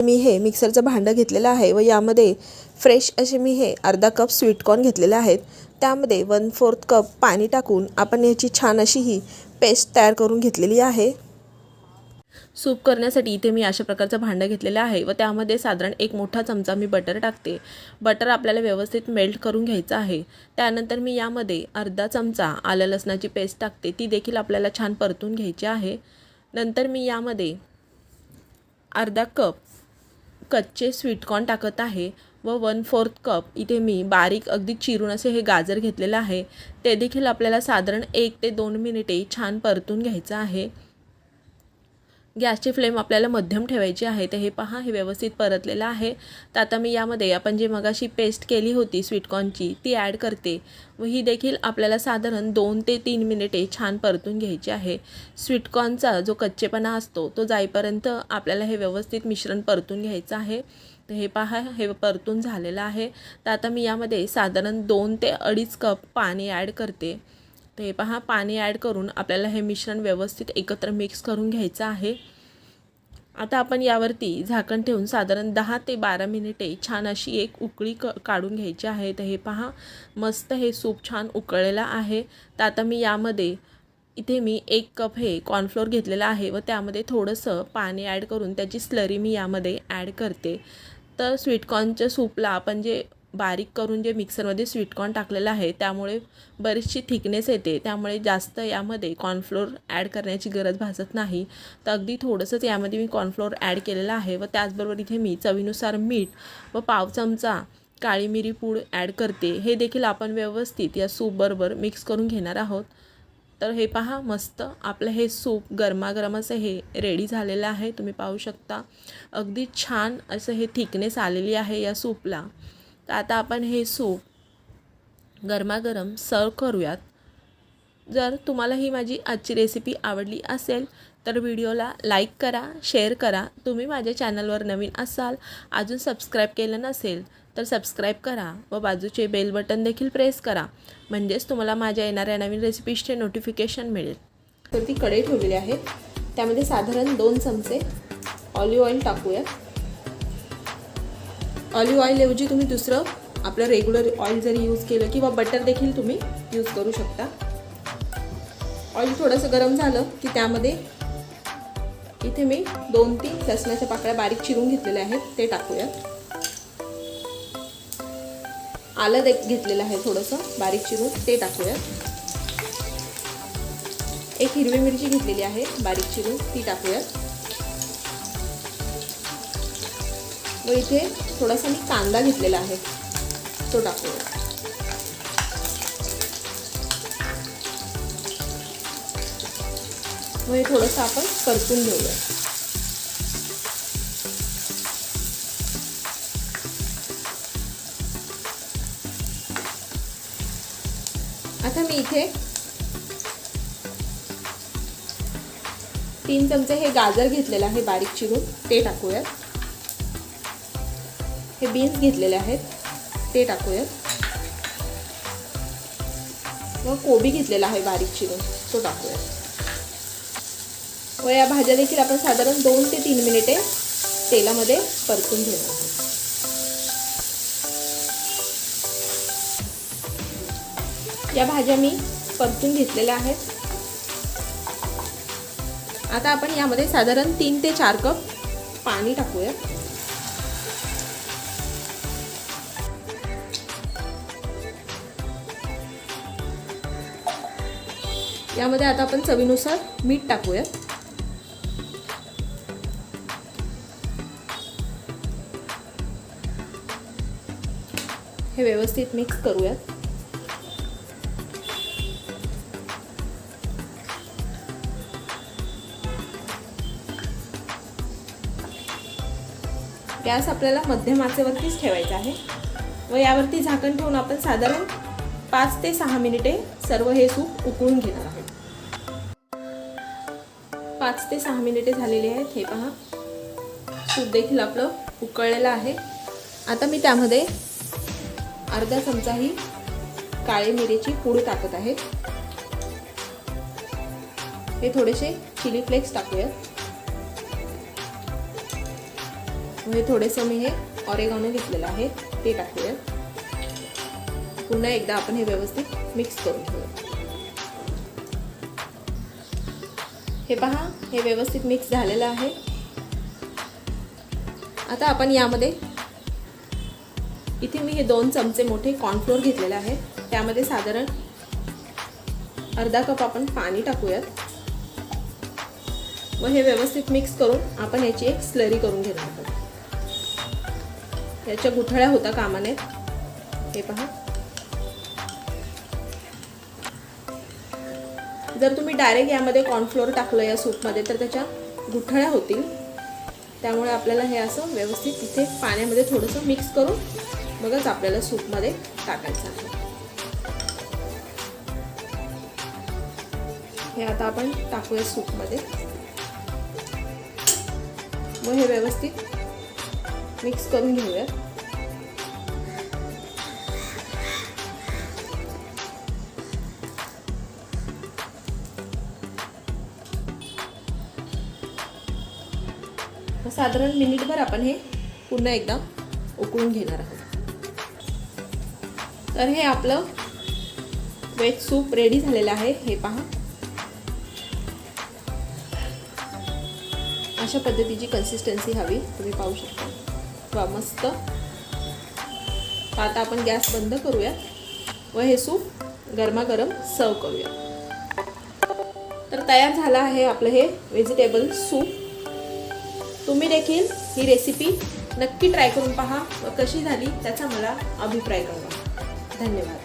मी हे मिक्सरचं भांडं घेतलेलं आहे व यामध्ये फ्रेश असे मी हे अर्धा कप स्वीटकॉर्न घेतलेले आहेत. त्यामध्ये वन फोर्थ कप पाणी टाकून आपण याची छान अशी ही पेस्ट तयार करून घेतलेली आहे. सूप करण्यासाठी इथे मी अशा प्रकारचं भांडं घेतलेलं आहे व त्यामध्ये साधारण एक मोठा चमचा मी बटर टाकते. बटर आपल्याला व्यवस्थित मेल्ट करून घ्यायचं आहे. त्यानंतर मी यामध्ये अर्धा चमचा आलं लसणाची पेस्ट टाकते. ती देखील आपल्याला छान परतून घ्यायची आहे. नंतर मी यामध्ये अर्धा कप कच्चे स्वीटकॉर्न टाकत आहे व वन फोर्थ कप इथे मी बारीक अगदी चिरून असे हे गाजर घेतलेलं आहे. ते देखील आपल्याला साधारण एक ते दोन मिनिटे छान परतून घ्यायचं आहे. गॅसची फ्लेम आपल्याला मध्यम ठेवायची आहे तर हे पहा हे व्यवस्थित परतलेलं आहे. तर आता मी यामध्ये आपण जे मगाशी पेस्ट केली होती स्वीटकॉर्नची ती ॲड करते. व ही देखील आपल्याला साधारण दोन ते तीन मिनिटे छान परतून घ्यायची आहे. स्वीटकॉर्नचा जो कच्चेपणा असतो तो जाईपर्यंत आपल्याला हे व्यवस्थित मिश्रण परतून घ्यायचं आहे. तर हे पहा हे परतून झालेलं आहे. तर आता मी यामध्ये साधारण दोन ते अडीच कप पाणी ॲड करते. तर हे पहा पाणी ॲड करून आपल्याला हे मिश्रण व्यवस्थित एकत्र मिक्स करून घ्यायचं आहे. आता आपण यावरती झाकण ठेवून साधारण दहा ते बारा मिनिटे छान अशी एक उकळी क काढून घ्यायची आहे. तर हे पहा मस्त हे सूप छान उकळलेलं आहे. तर आता मी यामध्ये इथे मी एक कप हे कॉर्नफ्लोअर घेतलेलं आहे व त्यामध्ये थोडंसं पाणी ॲड करून त्याची स्लरी मी यामध्ये ॲड करते. तर स्वीटकॉर्नच्या सूपला आपण जे बारीक करून जे मिक्सरमध्ये स्वीटकॉर्न टाकलेलं आहे त्यामुळे बरीचशी थिकनेस येते. त्यामुळे जास्त यामध्ये कॉर्नफ्लोअर ॲड करण्याची गरज भासत नाही. तर अगदी थोडंसंच यामध्ये मी कॉर्नफ्लोअर ॲड केलेलं आहे व त्याचबरोबर इथे मी चवीनुसार मीठ व पाव चमचा काळी मिरी पूड ॲड करते. हे देखील आपण व्यवस्थित या सूपबरोबर मिक्स करून घेणार आहोत. तर हे पहा मस्त आपलं हे सूप गरमागरम असं हे रेडी झालेलं आहे. तुम्ही पाहू शकता. अगदी छान असं हे थिकनेस आलेली आहे या सूपला तर आता आपण हे सूप गरमागरम सर्व करूयात. जर तुम्हाला ही माझी आजची रेसिपी आवडली असेल तर व्हिडिओला लाईक करा शेअर करा. तुम्ही माझ्या चॅनलवर नवीन असाल अजून सबस्क्राईब केलं नसेल तर सबस्क्राईब करा व बाजूचे बेल बटन देखील प्रेस करा. म्हणजेच तुम्हाला माझ्या येणाऱ्या नवीन रेसिपीजचे नोटिफिकेशन मिळेल. तर ती कढई ठेवलेली आहे. त्यामध्ये साधारण दोन चमचे ऑलिव्ह ऑइल टाकूयात. ऑलिव्ह ऑइलऐवजी तुम्ही दुसरं आपलं रेग्युलर ऑइल जरी यूज केलं किंवा बटर देखील तुम्ही यूज करू शकता. ऑइल थोडंसं गरम झालं की त्यामध्ये इथे मी दोन तीन लसणाच्या पाकळ्या बारीक चिरून घेतलेल्या आहेत ते टाकूयात. आलं दे घेतलेलं आहे थोडंसं बारीक चिरून ते टाकूयात. एक हिरवी मिरची घेतलेली आहे बारीक चिरून ती टाकूयात. व इथे थोडासा मी कांदा घेतलेला आहे. तो टाकूया. व हे थोडंसं आपण परतून घेऊया. आता मी इथे तीन चमचे हे गाजर घेतलेलं आहे बारीक चिरून. ते टाकूयात. हे बीन्स घेतलेले आहेत. ते टाकूयात. व कोबी घेतलेला आहे बारीक चिरून. तो टाकूयात. व या भाज्या देखील आपण साधारण दोन ते तीन मिनिटे तेलामध्ये परतून घेणार आहोत. या भाज्या मी परतून घेतलेल्या आहेत. आता आपण यामध्ये साधारण तीन ते चार कप पाणी टाकूयात. यामध्ये आता आपण चवीनुसार मीठ टाकूयात हे व्यवस्थित मिक्स करूयात. गॅस आपल्याला मध्यम आचेवरतीच ठेवायचा आहे. व यावरती झाकण ठेवून आपण साधारण पाच ते सहा मिनिटे सर्व हे सूप उकळून घेणार आहोत. पाच ते सहा मिनिटे झालेली आहेत हे पहा. सूप देखील आपलं उकळलेलं आहे. आता मी त्यामध्ये अर्धा चमचा ही काळी मिरीची पूड टाकत आहे. हे थोडेसे चिली फ्लेक्स टाकूयात. हे थोडेसं मी हे ऑरेगॉनो घेतलेलं आहे ते टाकूयात. पुन्हा एकदा आपण हे व्यवस्थित मिक्स करून घेऊया हे पहा हे व्यवस्थित मिक्स झालेलं आहे. आता आपण यामध्ये इथे मी हे दोन चमचे मोठे कॉर्नफ्लोअर घेतलेले आहे त्यामध्ये साधारण अर्धा कप आपण पाणी टाकूयात. व हे व्यवस्थित मिक्स करून आपण याची एक स्लरी करून घेणार आहोत. याच्या गुठळ्या होता कामा नयेत हे पहा. जर तुम्ही डायरेक्ट यामध्ये कॉर्नफ्लोअर टाकलं या सूपमध्ये तर त्याच्या गुठळ्या होतील. त्यामुळे आपल्याला हे असं व्यवस्थित तिथे पाण्यामध्ये थोडंसं मिक्स करून मगच आपल्याला सूपमध्ये टाकायचं आहे. हे आता आपण टाकूया सूपमध्ये. व हे व्यवस्थित मिक्स करून मग साधारण मिनिटभर आपण हे पुन्हा एकदा उकळून घेणार आहोत. तर हे आपलं वेज सूप रेडी झालेलं आहे. हे पहा. अशा पद्धतीची कन्सिस्टन्सी हवी. तुम्ही पाहू शकता. वा मस्त. आता आपण गॅस बंद करूया व हे सूप गरमागरम सर्व करूया तर तयार झालं आहे आपलं हे व्हेजिटेबल सूप तुम्ही देखील ही रेसिपी नक्की ट्राय करून पहा. व कशी झाली त्याचा मला अभिप्राय कळवा. धन्यवाद.